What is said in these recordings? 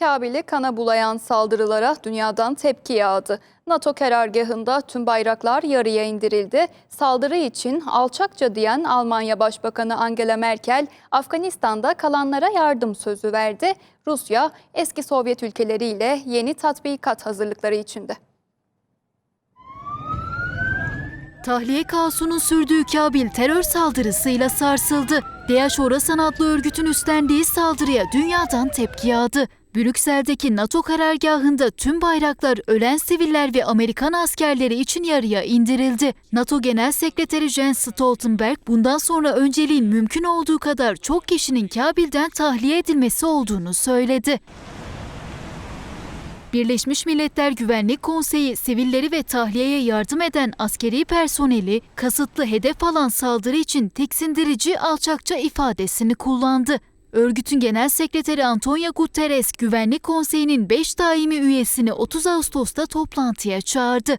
Kabil'i kana bulayan saldırılara dünyadan tepki yağdı. NATO karargahında tüm bayraklar yarıya indirildi. Saldırı için alçakça diyen Almanya Başbakanı Angela Merkel, Afganistan'da kalanlara yardım sözü verdi. Rusya, eski Sovyet ülkeleriyle yeni tatbikat hazırlıkları içinde. Tahliye kaosunun sürdüğü Kabil terör saldırısıyla sarsıldı. DH Orasan adlı örgütün üstlendiği saldırıya dünyadan tepki yağdı. Brüksel'deki NATO karargahında tüm bayraklar ölen siviller ve Amerikan askerleri için yarıya indirildi. NATO Genel Sekreteri Jens Stoltenberg bundan sonra önceliğin mümkün olduğu kadar çok kişinin Kabil'den tahliye edilmesi olduğunu söyledi. Birleşmiş Milletler Güvenlik Konseyi sivilleri ve tahliyeye yardım eden askeri personeli kasıtlı hedef alan saldırı için tiksindirici alçakça ifadesini kullandı. Örgütün Genel Sekreteri Antonio Guterres, Güvenlik Konseyi'nin 5 daimi üyesini 30 Ağustos'ta toplantıya çağırdı.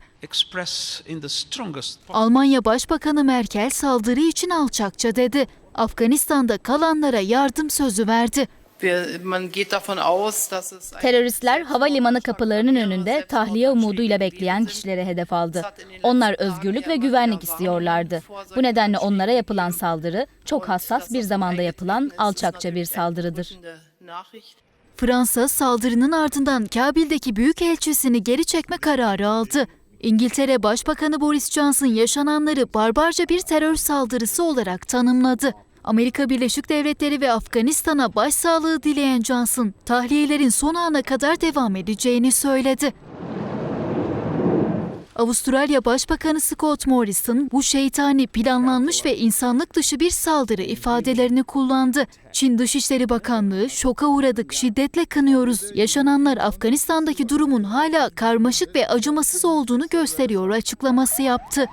Almanya Başbakanı Merkel saldırı için alçakça dedi. Afganistan'da kalanlara yardım sözü verdi. Teröristler havalimanı kapılarının önünde tahliye umuduyla bekleyen kişilere hedef aldı. Onlar özgürlük ve güvenlik istiyorlardı. Bu nedenle onlara yapılan saldırı çok hassas bir zamanda yapılan alçakça bir saldırıdır. Fransa saldırının ardından Kabil'deki büyükelçisini geri çekme kararı aldı. İngiltere Başbakanı Boris Johnson yaşananları barbarca bir terör saldırısı olarak tanımladı. Amerika Birleşik Devletleri ve Afganistan'a başsağlığı dileyen Johnson, tahliyelerin son ana kadar devam edeceğini söyledi. Avustralya Başbakanı Scott Morrison bu şeytani planlanmış ve insanlık dışı bir saldırı ifadelerini kullandı. Çin Dışişleri Bakanlığı şoka uğradık, şiddetle kınıyoruz. Yaşananlar Afganistan'daki durumun hala karmaşık ve acımasız olduğunu gösteriyor açıklaması yaptı.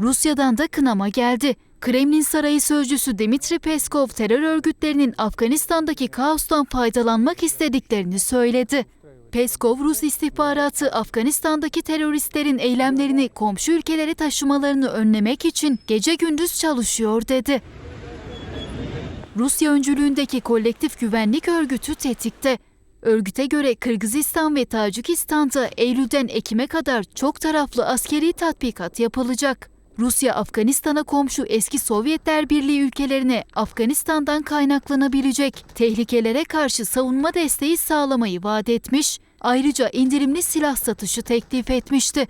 Rusya'dan da kınama geldi. Kremlin Sarayı Sözcüsü Dmitri Peskov terör örgütlerinin Afganistan'daki kaostan faydalanmak istediklerini söyledi. Peskov, Rus istihbaratı Afganistan'daki teröristlerin eylemlerini komşu ülkelere taşımalarını önlemek için gece gündüz çalışıyor dedi. Rusya öncülüğündeki kolektif güvenlik örgütü tetikte. Örgüte göre Kırgızistan ve Tacikistan'da Eylül'den Ekim'e kadar çok taraflı askeri tatbikat yapılacak. Rusya, Afganistan'a komşu eski Sovyetler Birliği ülkelerine Afganistan'dan kaynaklanabilecek tehlikelere karşı savunma desteği sağlamayı vaat etmiş, ayrıca indirimli silah satışı teklif etmişti.